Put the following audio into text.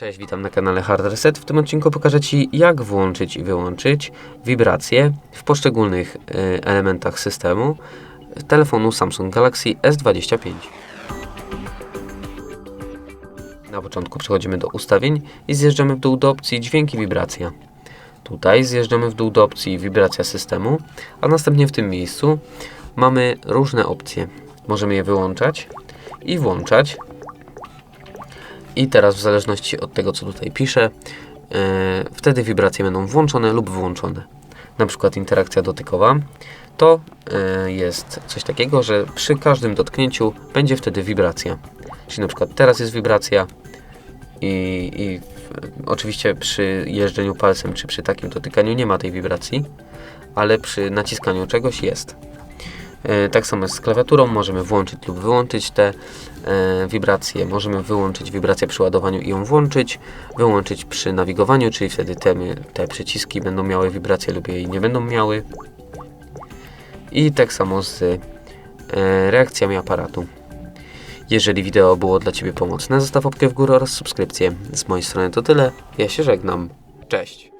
Cześć, witam na kanale Hard Reset. W tym odcinku pokażę Ci, jak włączyć i wyłączyć wibracje w poszczególnych y, elementach systemu telefonu Samsung Galaxy S25. Na początku przechodzimy do ustawień i zjeżdżamy w dół do opcji dźwięki wibracja. Tutaj zjeżdżamy w dół do opcji wibracja systemu, a następnie w tym miejscu mamy różne opcje. Możemy je wyłączać i włączać. I teraz w zależności od tego, co tutaj piszę, yy, wtedy wibracje będą włączone lub wyłączone. Na przykład interakcja dotykowa to yy, jest coś takiego, że przy każdym dotknięciu będzie wtedy wibracja. Czyli na przykład teraz jest wibracja i, i oczywiście przy jeżdżeniu palcem czy przy takim dotykaniu nie ma tej wibracji, ale przy naciskaniu czegoś jest. E, Tak samo z klawiaturą, możemy włączyć lub wyłączyć te e, wibracje. Możemy wyłączyć wibrację przy ładowaniu i ją włączyć, wyłączyć przy nawigowaniu, czyli wtedy te, te przyciski będą miały wibrację lub jej nie będą miały. I tak samo z e, reakcjami aparatu. Jeżeli wideo było dla Ciebie pomocne, zostaw łapkę w górę oraz subskrypcję. Z mojej strony to tyle. Ja się żegnam. Cześć.